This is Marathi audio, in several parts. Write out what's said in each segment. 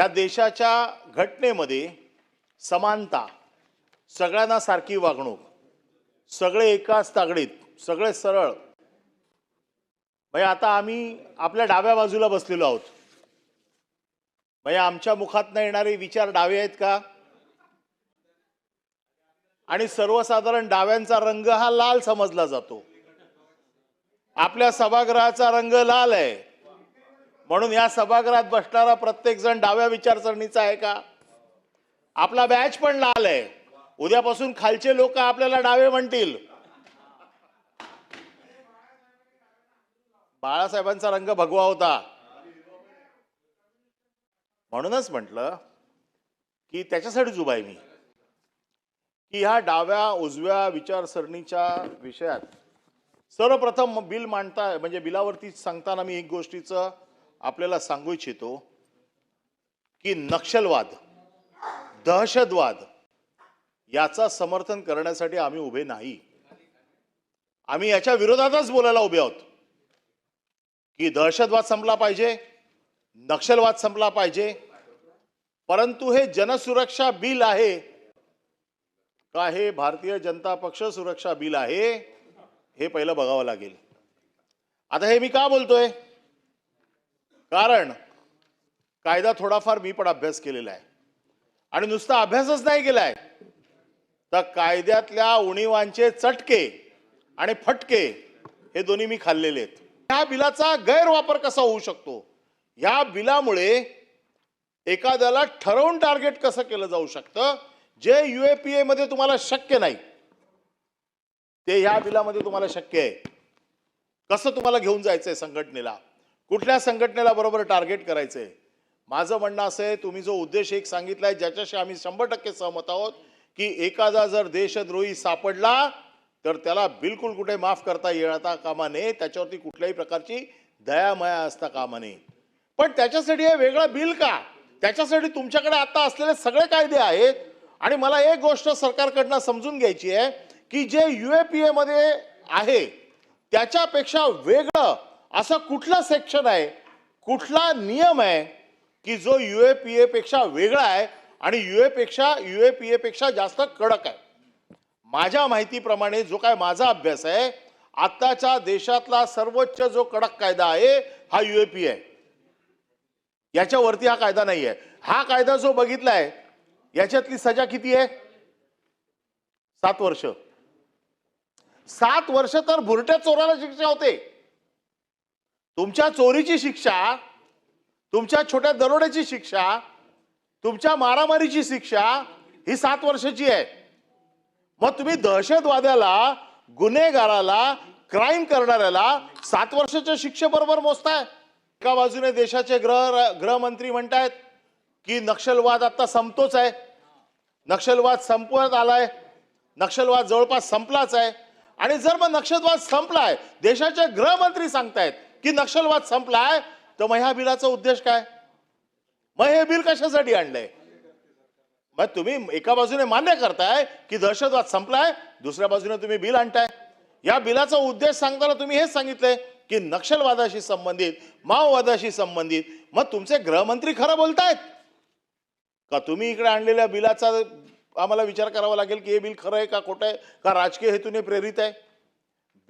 या देशाच्या घटनेमध्ये समानता सगळ्यांना सारखी वागणूक सगळे एकाच तागडीत सगळे सरळ. म्हणजे आता आम्ही आपल्या डाव्या बाजूला बसलेलो आहोत. म्हणजे आमच्या मुखातनं येणारे विचार डावे आहेत का? आणि सर्वसाधारण डाव्यांचा रंग हा लाल समजला जातो. आपल्या सभागृहाचा रंग लाल आहे. म्हणून या सभागृहात बसणारा प्रत्येक जण डाव्या विचारसरणीचा आहे का? आपला बॅच पण लाल आहे. उद्यापासून खालचे लोक आपल्याला डावे म्हणतील. बाळासाहेबांचा रंग भगवा होता. म्हणूनच म्हटलं की त्याच्यासाठीच उभा आहे मी. की ह्या डाव्या उजव्या विचारसरणीच्या विषयात सर्वप्रथम बिल मांडता म्हणजे बिलावरती सांगताना मी एक गोष्टीचं आपल्याला सांगू इच्छितो की नक्षलवाद दहशतवाद याचा समर्थन करण्यासाठी आम्ही उभे नाही. आम्ही याच्या विरोधातच बोलायला उभे आहोत. की दहशतवाद संपला पाहिजे नक्षलवाद संपला पाहिजे परंतु हे जनसुरक्षा बिल आहे. का हे भारतीय जनता पक्ष सुरक्षा बिल आहे हे पहिलं बघावं लागेल. आता हे मी का बोलतोय? कारण कायदा थोडाफार मी पण अभ्यास केलेला आहे. आणि नुसता अभ्यासच नाही केलाय. तर कायद्यातल्या उणीवांचे चटके आणि फटके हे दोन्ही मी खाल्लेले आहेत. ह्या बिलाचा गैरवापर कसा होऊ शकतो? ह्या बिलामुळे एखाद्याला ठरवून टार्गेट कसं केलं जाऊ शकतं? जे युएपीए मध्ये तुम्हाला शक्य नाही ते ह्या बिलामध्ये तुम्हाला शक्य आहे. कसं तुम्हाला घेऊन जायचंय संघटनेला? कुठल्या संघटनेला बरोबर टार्गेट करायचंय? माझं म्हणणं असं आहे तुम्ही जो उद्देश एक सांगितलाय ज्याच्याशी आम्ही शंभर टक्के सहमत आहोत की एखादा जर देशद्रोही सापडला तर त्याला बिलकुल कुठे माफ करता येता कामा नये. त्याच्यावरती कुठल्याही प्रकारची दयामया असता कामा नये. पण त्याच्यासाठी हे वेगळं बिल का? त्याच्यासाठी तुमच्याकडे आता असलेले सगळे कायदे आहेत. आणि मला एक गोष्ट सरकारकडनं समजून घ्यायची आहे की जे यू ए पी एमध्ये आहे त्याच्यापेक्षा वेगळं असा कुठला सेक्शन आहे कुठला नियम आहे की जो यू ए पी पेक्षा वेगळा आहे आणि युए पेक्षा पी पेक्षा जास्त कडक आहे? माझ्या माहितीप्रमाणे जो काय माझा अभ्यास आहे आत्ताच्या देशातला सर्वोच्च जो कडक कायदा आहे हा यू ए पी आहे. याच्यावरती हा कायदा नाही आहे. हा कायदा जो बघितलाय याच्यातली सजा किती आहे? सात वर्ष. सात वर्ष तर भुरट्या चोराला शिक्षा होते. तुमच्या चोरीची शिक्षा तुमच्या छोट्या दरोड्याची शिक्षा तुमच्या मारामारीची शिक्षा ही सात वर्षाची आहे. मग तुम्ही दहशतवाद्याला गुन्हेगाराला क्राईम करणाऱ्याला सात वर्षाच्या शिक्षेबरोबर मोजताय. एका बाजूने देशाचे गृह गृहमंत्री म्हणतायत की नक्षलवाद आता संपतोच आहे. नक्षलवाद संपवत आलाय. नक्षलवाद जवळपास संपलाच आहे. आणि जर मग नक्षलवाद संपलाय देशाचे गृहमंत्री सांगतायत की नक्षलवाद संपलाय तर मग ह्या बिलाचा उद्देश काय? मग हे बिल कशासाठी आणलंय? मग तुम्ही एका बाजूने मान्य करताय की दहशतवाद संपलाय दुसऱ्या बाजूने तुम्ही बिल आणताय. या बिलाचा उद्देश सांगताना तुम्ही हेच सांगितलंय की नक्षलवादाशी संबंधित माओवादाशी संबंधित मग तुमचे गृहमंत्री खरं बोलतायत? का तुम्ही इकडे आणलेल्या बिलाचा आम्हाला विचार करावा लागेल की हे बिल खरं आहे का खोटं आहे का राजकीय हेतूने प्रेरित आहे?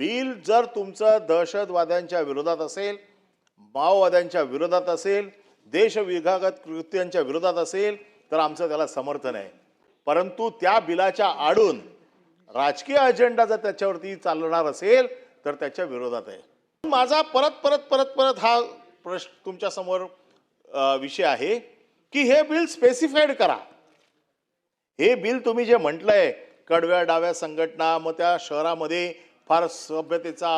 बिल जर तुमचं दहशतवाद्यांच्या विरोधात असेल माओवाद्यांच्या विरोधात असेल देशविघागत कृत्यांच्या विरोधात असेल तर आमचं त्याला समर्थन आहे. परंतु त्या बिलाच्या आडून राजकीय अजेंडा जर त्याच्यावरती चालणार असेल तर त्याच्या विरोधात आहे. माझा परत परत परत परत हा प्रश्न तुमच्यासमोर विषय आहे की हे बिल स्पेसिफाईड करा. हे बिल तुम्ही जे म्हटलंय कडव्या डाव्या संघटना मग त्या शहरामध्ये फार सभ्यतेचा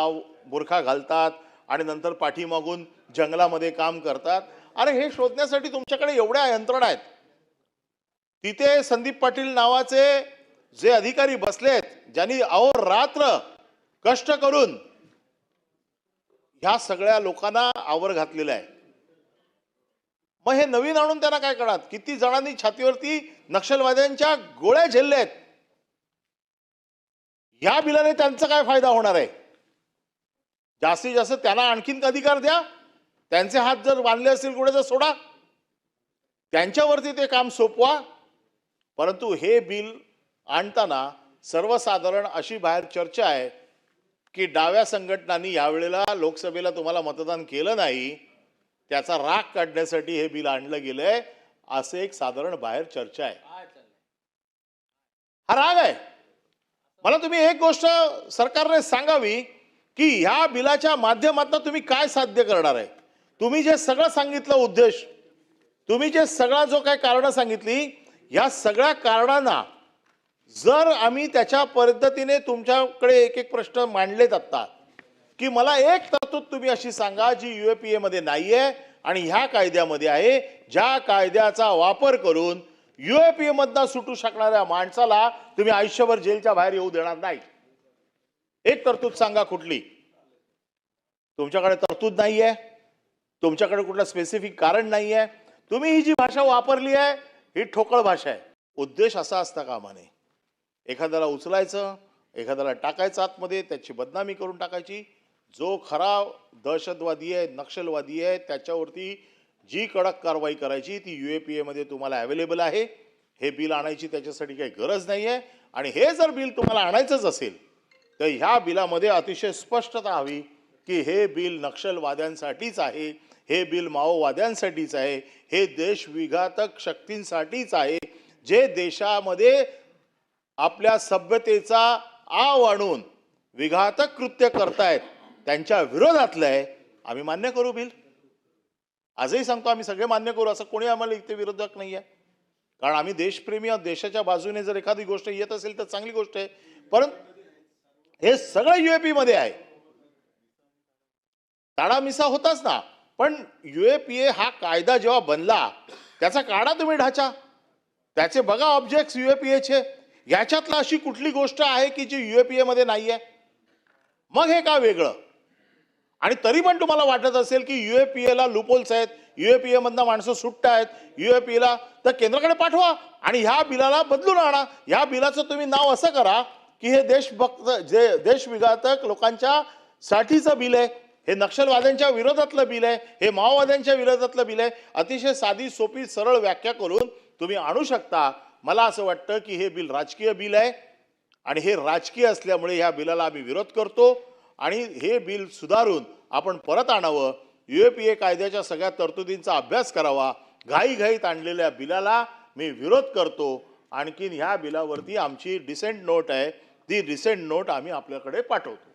बुरखा घालतात आणि नंतर पाठीमागून जंगलामध्ये काम करतात. अरे हे शोधण्यासाठी तुमच्याकडे एवढ्या यंत्रणा आहेत. तिथे संदीप पाटील नावाचे जे अधिकारी बसलेत ज्यांनी अहोरात्र कष्ट करून ह्या सगळ्या लोकांना आवर घातलेला आहे. मग हे नवीन आणून त्यांना काय करणार? किती जणांनी छातीवरती नक्षलवाद्यांच्या गोळ्या झेलल्यात या बिलाने त्यांचा काय फायदा होणार आहे? जास्तीत जास्त त्यांना आणखीन अधिकार द्या. त्यांचे हात जर बांधले असतील कुठे तर सोडा. त्यांच्यावरती ते काम सोपवा. परंतु हे बिल आणताना सर्वसाधारण अशी बाहेर चर्चा आहे की डाव्या संघटनांनी यावेळेला लोकसभेला तुम्हाला मतदान केलं नाही त्याचा राग काढण्यासाठी हे बिल आणलं गेलंय असं एक साधारण बाहेर चर्चा आहे. हा राग आहे. मला तुम्ही एक गोष्ट सरकारने सांगावी की ह्या बिलाच्या माध्यमातून तुम्ही काय साध्य करणार आहे? तुम्ही जे सगळं सांगितलं उद्देश तुम्ही जे सगळा जो काय कारणं सांगितली या सगळ्या कारणांना जर आम्ही त्याच्या पद्धतीने तुमच्याकडे एक एक प्रश्न मांडलेत आत्ता की मला एक तरतूद तुम्ही अशी सांगा जी यू ए पी एमध्ये नाही आहे आणि ह्या कायद्यामध्ये आहे ज्या कायद्याचा वापर करून युएपीए मधनं सुटू शकणाऱ्या माणसाला तुम्ही आयुष्यभर जेलच्या बाहेर येऊ देणार नाही. एक तरतूद सांगा कुठली? तुमच्याकडे तरतूद नाहीये. तुमच्याकडे कुठलं स्पेसिफिक कारण नाहीये. तुम्ही ही जी भाषा वापरली आहे ही ठोकळ भाषा आहे. उद्देश असा असता कामा नये एखाद्याला उचलायचं एखाद्याला टाकायचं आतमध्ये त्याची बदनामी करून टाकायची. जो खरा दहशतवादी आहे नक्षलवादी आहे त्याच्यावरती जी कडक कारवाई करायची ती यू ए पी एमध्ये तुम्हाला अवेलेबल आहे. हे बिल आणायची त्याच्यासाठी काही गरज नाही आहे आणि हे जर बिल तुम्हाला आणायचंच असेल तर ह्या बिलामध्ये अतिशय स्पष्टता हवी की हे बिल नक्षलवाद्यांसाठीच आहे हे बिल माओवाद्यांसाठीच आहे हे देशविघातक शक्तींसाठीच आहे जे देशामध्ये आपल्या सभ्यतेचा आव आणून विघातक कृत्य करतायत त्यांच्या विरोधातलं आहे. आम्ही मान्य करू बिल. आजही सांगतो आम्ही सगळे मान्य करू असं कोणी आम्हाला इथे विरोधक नाही आहे कारण आम्ही देशप्रेमी आहोत देशाच्या बाजूने जर एखादी गोष्ट येत असेल तर चांगली गोष्ट आहे. परंतु हे सगळं युएपी मध्ये आहे. ताडामिसा होताच ना. पण युएपीए हा कायदा जेव्हा बनला त्याचा काढा तुम्ही ढाचा. त्याचे बघा ऑब्जेक्ट युएपीएचे याच्यातला अशी कुठली गोष्ट आहे की जी युएपीए मध्ये नाही आहे मग हे का वेगळं? आणि तरी पण तुम्हाला वाटत असेल की यू पी एला लुपोल्स आहेत यू पी मधनं माणसं सुट्ट आहेत यू पी ला तर केंद्राकडे पाठवा आणि ह्या बिलाला बदलून आणा. ह्या बिलाचं तुम्ही नाव असं करा की हे देशभक्त जे देशविघातक लोकांच्या साठीचं बिल आहे हे नक्षलवाद्यांच्या विरोधातलं बिल आहे हे माओवाद्यांच्या विरोधातलं बिल आहे. अतिशय साधी सोपी सरळ व्याख्या करून तुम्ही आणू शकता. मला असं वाटतं की हे बिल राजकीय बिल आहे आणि हे राजकीय असल्यामुळे ह्या बिलाला आम्ही विरोध करतो. आणि हे बिल सुधारून आपण परत आणावं. युएपीए कायद्याच्या सगळ्या तरतुदींचा अभ्यास करावा. घाईघाईत आणलेल्या बिलाला मी विरोध करतो. आणखीन ह्या बिलावरती आमची डिसेंट नोट आहे. ती डिसेंट नोट आम्ही आपल्याकडे पाठवतो.